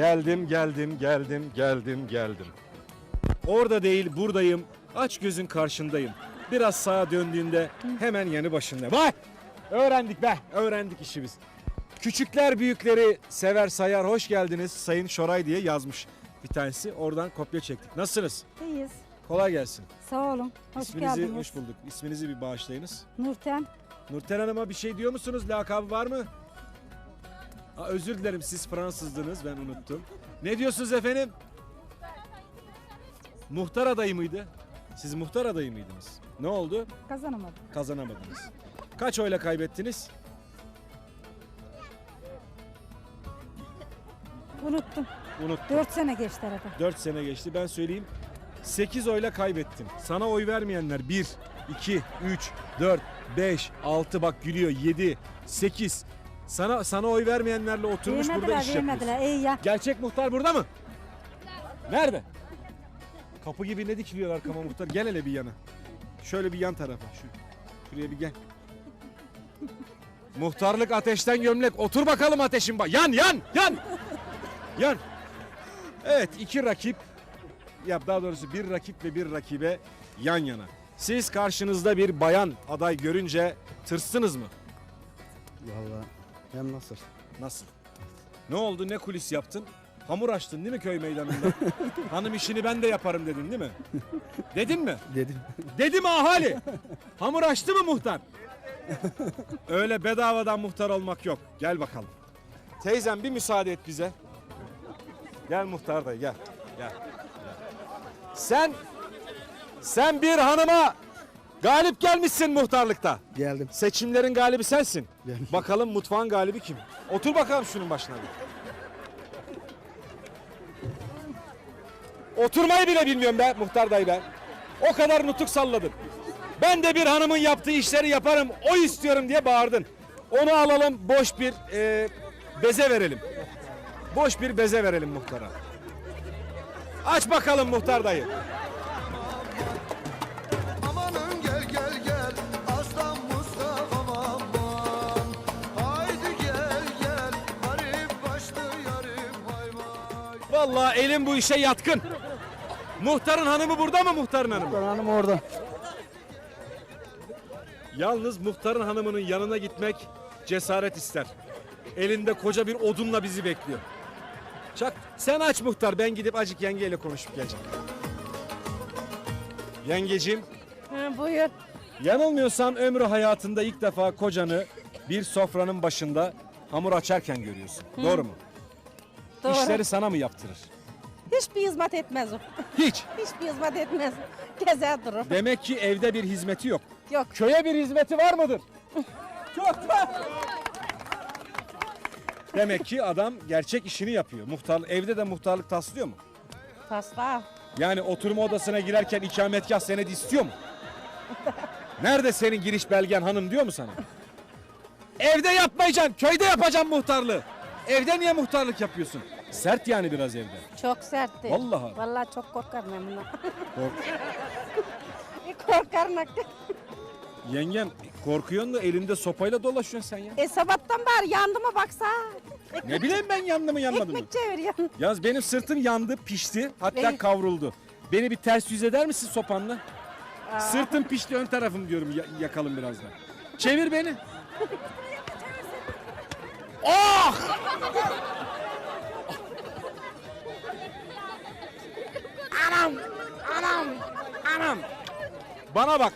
Geldim, geldim, geldim, geldim, geldim. Orada değil, buradayım. Aç gözün karşındayım. Biraz sağa döndüğünde hemen yanı başında. Vay! Öğrendik be, öğrendik işi biz. Küçükler büyükleri sever sayar. Hoş geldiniz Sayın Şoray diye yazmış bir tanesi. Oradan kopya çektik. Nasılsınız? İyiyiz. Kolay gelsin. Sağ olun. Hoş İsminizi geldiniz. hoş bulduk. İsminizi bir bağışlayınız. Nurten. Nurten Hanım'a bir şey diyor musunuz? Lakabı var mı? Aa, özür dilerim siz Fransızdınız ben unuttum. Ne diyorsunuz efendim? Muhtar adayı mıydı? Siz muhtar adayı mıydınız? Ne oldu? Kazanamadım. Kazanamadınız. Kaç oyla kaybettiniz? Unuttum. Unuttum. 4 sene geçti arada. 4 sene geçti ben söyleyeyim. 8 oyla kaybettim. Sana oy vermeyenler 1, 2, 3, 4, 5, 6 bak gülüyor 7, 8. Sana sana oy vermeyenlerle oturmuş burada Vermediler, iş yapıyorsun. vermediler. İyi ya. Gerçek muhtar burada mı? Nerede? Kapı gibi ne dikiliyor arkama muhtar? Gel hele bir yana. Şöyle bir yan tarafa. Şu, şuraya bir gel. Muhtarlık ateşten gömlek. Otur bakalım ateşin bak. Yan yan yan. Yan. Evet iki rakip. Ya daha doğrusu bir rakip ve bir rakibe yan yana. Siz karşınızda bir bayan aday görünce tırstınız mı? Vallahi hem nasıl? Nasıl? Ne oldu? Ne kulis yaptın? Hamur açtın değil mi köy meydanında? Hanım işini ben de yaparım dedin değil mi? Dedin mi? Dedim. Dedi mi ahali? Hamur açtı mı muhtar? Öyle bedavadan muhtar olmak yok. Gel bakalım. Teyzem bir müsaade et bize. Gel muhtar dayı gel. Gel. gel. Sen sen bir hanıma galip gelmişsin muhtarlıkta. Geldim. Seçimlerin galibi sensin. Geldim. Bakalım mutfağın galibi kim? Otur bakalım şunun başına bir. Oturmayı bile bilmiyorum be muhtar dayı ben. O kadar nutuk salladın. Ben de bir hanımın yaptığı işleri yaparım, o istiyorum diye bağırdın. Onu alalım, boş bir e, beze verelim. Boş bir beze verelim muhtara. Aç bakalım muhtar dayı. Vallahi elim bu işe yatkın. Muhtarın hanımı burada mı muhtarın hanımı? Ben hanım orada. Yalnız muhtarın hanımının yanına gitmek cesaret ister. Elinde koca bir odunla bizi bekliyor. Çak sen aç muhtar ben gidip acık yengeyle konuşup geleceğim. Yengecim Ha, buyur. yanılmıyorsam ömrü hayatında ilk defa kocanı bir sofranın başında hamur açarken görüyorsun. Doğru mu? Doğru. İşleri sana mı yaptırır? Hiçbir hizmet etmez o. Hiç. Hiçbir hizmet etmez. Gezer durur. Demek ki evde bir hizmeti yok. Yok. Köye bir hizmeti var mıdır? Çok var. Demek ki adam gerçek işini yapıyor. Muhtar evde de muhtarlık taslıyor mu? Tasla. Yani oturma odasına girerken ikametgah senedi istiyor mu? Nerede senin giriş belgen hanım diyor mu sana? Evde yapmayacaksın, köyde yapacaksın muhtarlığı. Evde niye muhtarlık yapıyorsun? Sert yani biraz evde. Çok sertti. Vallahi. Vallahi çok korkarım ben bundan. Kork- korkarım. Yengem korkuyorsun da elinde sopayla dolaşıyorsun sen ya. E sabahtan beri yandı mı baksa. Ne bileyim ben yandı mı yanmadı mı? Ekmek çeviriyorsun. Yalnız benim sırtım yandı, pişti. Hatta Benim- kavruldu. Beni bir ters yüz eder misin sopanla? Sırtım pişti, ön tarafım diyorum ya- yakalım birazdan. Çevir beni. Oh! Anam! Anam! Anam! Bana bak.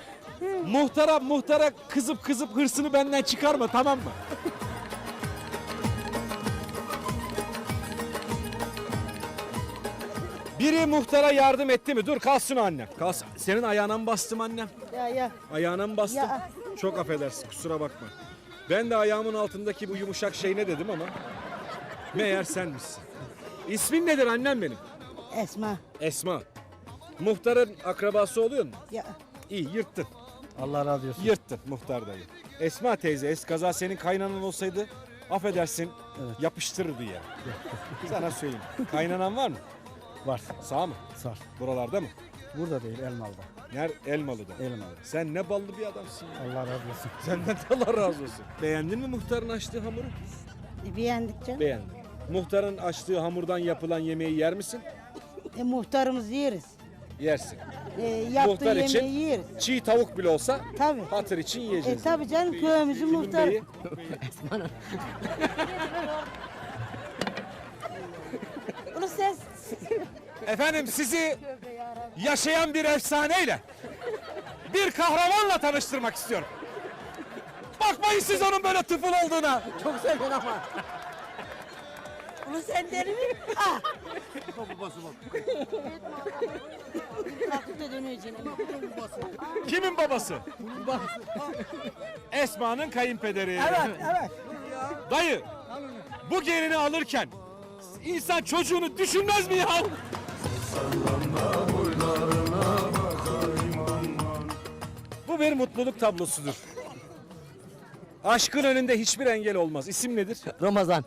Muhtara muhtara kızıp kızıp hırsını benden çıkarma tamam mı? Biri muhtara yardım etti mi? Dur kalsın annem. Kalsın. Senin ayağına mı bastım annem? Ya ya. Ayağına mı bastım? Ya. Çok affedersin kusura bakma. Ben de ayağımın altındaki bu yumuşak şey ne dedim ama meğer senmişsin. İsmin nedir annem benim? Esma. Esma. Muhtarın akrabası oluyor mu? Ya. İyi yırttın. Allah razı olsun. Yırttın muhtar dayı. Esma teyze eskaza senin kaynanan olsaydı affedersin Evet. yapıştırırdı ya. Sana söyleyeyim. Kaynanan var mı? Var. Sağ mı? Sar. Buralarda mı? Burada değil Elmalı'da. Ner Elmalı'da. Elmalı. Sen ne ballı bir adamsın ya. Allah razı olsun. Senden de Allah razı olsun. Beğendin mi muhtarın açtığı hamuru? Beğendik canım. Beğendim. muhtarın açtığı hamurdan yapılan yemeği yer misin? E, muhtarımız yeriz. Yersin. E, yaptığı Muhtar yemeği için yeriz. çiğ tavuk bile olsa Tabii. hatır için E yiyeceğiz. tabii canım köyümüzün muhtarı. beyi? Bunu ses. Efendim sizi yaşayan bir efsaneyle, bir kahramanla tanıştırmak istiyorum. Bakmayın siz onun böyle tıfıl olduğuna. Çok sevdin ama. Bunu sen deri mi? Ah. Kalkıp da döneceğim. Kimin babası? Esma'nın kayınpederi. Evet, evet. Dayı, bu gelini alırken insan çocuğunu düşünmez mi ya? Bu bir mutluluk tablosudur. Aşkın önünde hiçbir engel olmaz. İsim nedir? Ramazan.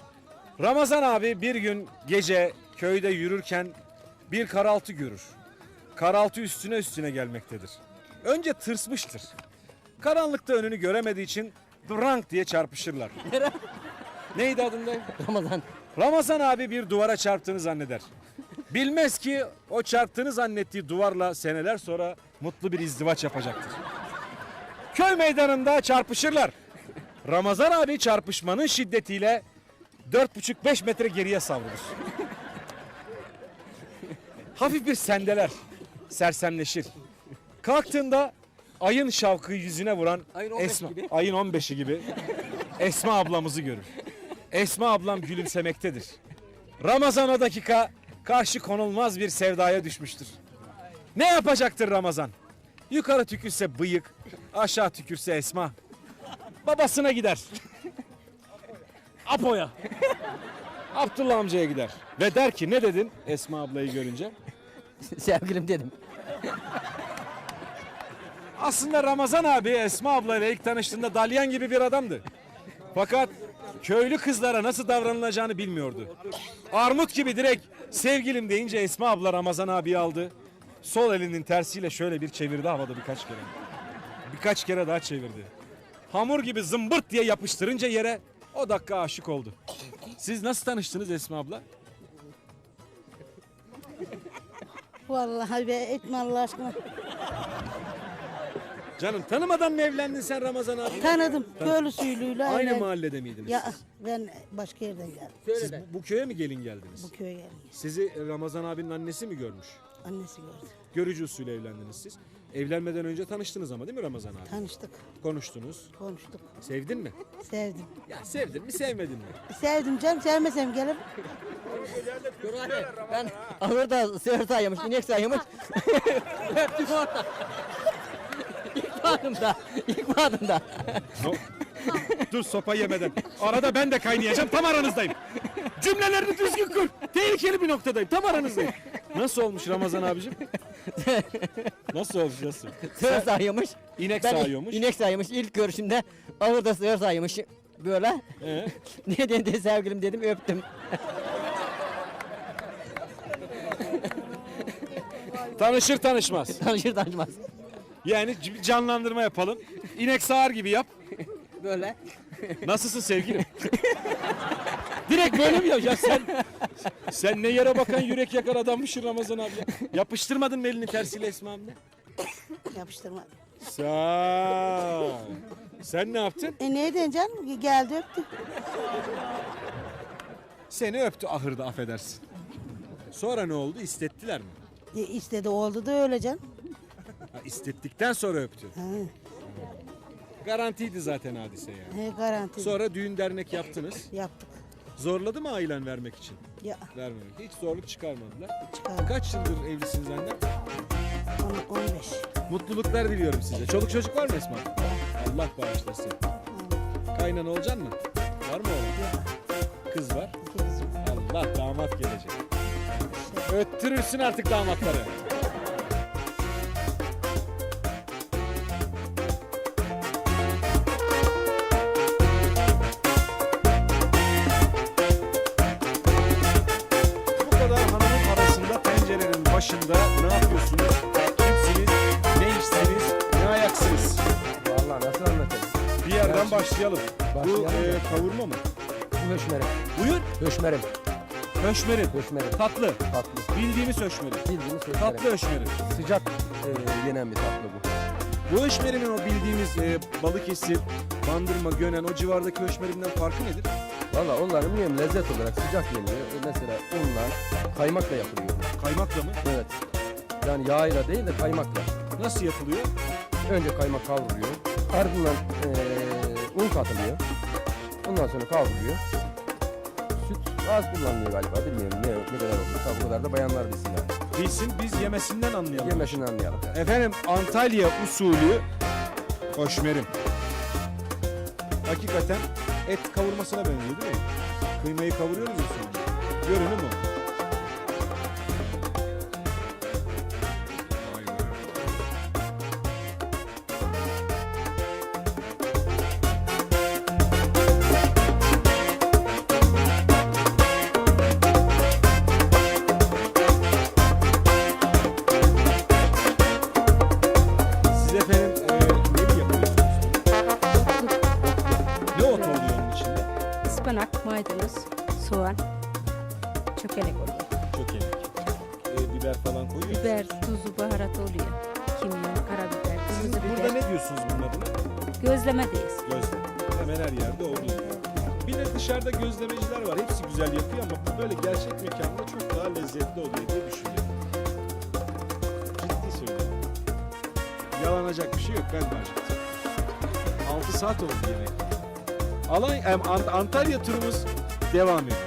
Ramazan abi bir gün gece köyde yürürken bir karaltı görür. Karaltı üstüne üstüne gelmektedir. Önce tırsmıştır. Karanlıkta önünü göremediği için drank diye çarpışırlar. Neydi adında? Ramazan. Ramazan abi bir duvara çarptığını zanneder. Bilmez ki o çarptığını zannettiği duvarla seneler sonra mutlu bir izdivaç yapacaktır. Köy meydanında çarpışırlar. Ramazan abi çarpışmanın şiddetiyle 4,5-5 metre geriye savrulur. Hafif bir sendeler, sersemleşir. Kalktığında ayın şavkı yüzüne vuran Ayın 15 Esma, gibi. ayın 15'i gibi Esma ablamızı görür. Esma ablam gülümsemektedir. Ramazan o dakika karşı konulmaz bir sevdaya düşmüştür. Ne yapacaktır Ramazan? Yukarı tükürse bıyık, aşağı tükürse Esma. Babasına gider. Apo'ya. Abdullah amcaya gider. Ve der ki ne dedin Esma ablayı görünce? Sevgilim dedim. Aslında Ramazan abi Esma ablayla ilk tanıştığında dalyan gibi bir adamdı. Fakat köylü kızlara nasıl davranılacağını bilmiyordu. Armut gibi direkt sevgilim deyince Esma abla Ramazan abi aldı. Sol elinin tersiyle şöyle bir çevirdi havada birkaç kere. Birkaç kere daha çevirdi. Hamur gibi zımbırt diye yapıştırınca yere o dakika aşık oldu. Siz nasıl tanıştınız Esma abla? Vallahi be etme Allah aşkına. Canım tanımadan mı evlendin sen Ramazan abi? Tanıdım. Köylüsüylüyle. Aynı öyle. mahallede miydiniz? Ya ben başka yerden geldim. Siz bu, bu köye mi gelin geldiniz? Bu köye geldim. Sizi Ramazan abinin annesi mi görmüş? Annesi gördü. Görücü usulü evlendiniz siz. Evlenmeden önce tanıştınız ama değil mi Ramazan abi? Tanıştık. Konuştunuz. Konuştuk. Sevdin mi? Sevdim. Ya sevdin mi sevmedin mi? Sevdim canım. Sevmesem gelir. Ben ahırda sığır saymış, inek saymış. Öptüm orada. İlk bağımda, ilk bağımda. No. Dur sopa yemeden. Arada ben de kaynayacağım tam aranızdayım. Cümlelerini düzgün kur. Tehlikeli bir noktadayım tam aranızdayım. Nasıl olmuş Ramazan abicim? Nasıl olmuş nasıl? Sığır saymış. İnek Ben sağıyormuş. inek saymış. İlk görüşümde ahırda sığır saymış. Böyle. Ee? ne dedi sevgilim dedim öptüm. Tanışır tanışmaz. Tanışır tanışmaz. Yani c- canlandırma yapalım. İnek sağar gibi yap. Böyle. Nasılsın sevgilim? Direkt böyle mi ya? ya sen sen ne yere bakan yürek yakar adammışsın Ramazan abi. ya. Yapıştırmadın mı elini tersiyle Esma abla? Yapıştırmadım. Sağ. ol. Sen ne yaptın? E neyden canım? Geldi öptü. Seni öptü ahırda affedersin. Sonra ne oldu? İstettiler mi? E, istedi oldu da öyle canım. Ha, istettikten sonra öptü. Ha, Garantiydi zaten hadise yani. he, garanti. Sonra düğün dernek yaptınız. Yaptık. Zorladı mı ailen vermek için? Ya Vermemek. Hiç zorluk çıkarmadılar. çıkardım. Kaç yıldır evlisiniz anne? On- 15. Mutluluklar diliyorum size. Çoluk çocuk var mı Esma? Allah bağışlasın. Kaynan olacaksın mı? Var mı oğlan? Kız var. İki kızım. Allah damat gelecek. Öttürürsün artık damatları. Yerden başlayalım. Bu Başlayalım e, da. kavurma mı? Bu höşmerim. Buyur. Höşmerim. Höşmerim. Höşmerim. Tatlı. Tatlı. Bildiğimiz höşmerim. Bildiğiniz höşmerim. Tatlı höşmerim. Sıcak e, yenen bir tatlı bu. Bu höşmerimin o bildiğimiz e, Balıkesir, Bandırma, Gönen o civardaki höşmerimden farkı nedir? Valla onların bilmiyorum lezzet olarak sıcak yeniyor. E, Mesela unla, kaymakla yapılıyor. Kaymakla mı? Evet. Yani yağıyla değil de kaymakla. Nasıl yapılıyor? Önce kaymak kavruluyor. Ardından e, un katılıyor. Ondan sonra kavruluyor. Süt az kullanılıyor galiba. Bilmiyorum ne, ne kadar olur. Tabii bu kadar da bayanlar bilsin yani. Bilsin biz yemesinden anlayalım. Yemesini anlayalım. Yani. Efendim Antalya usulü hoşmerim. Hakikaten et kavurmasına benziyor değil mi? Kıymayı kavuruyoruz ya sonra. Görünüm o. Hemen her yerde oluyor. Bir de dışarıda gözlemeciler var. Hepsi güzel yapıyor ama bu böyle gerçek mekanda çok daha lezzetli oluyor diye düşünüyorum. Ciddi söylüyorum. Yalanacak bir şey yok. Ben de acıktım. 6 saat oldu yemek. Alay, Antalya turumuz devam ediyor.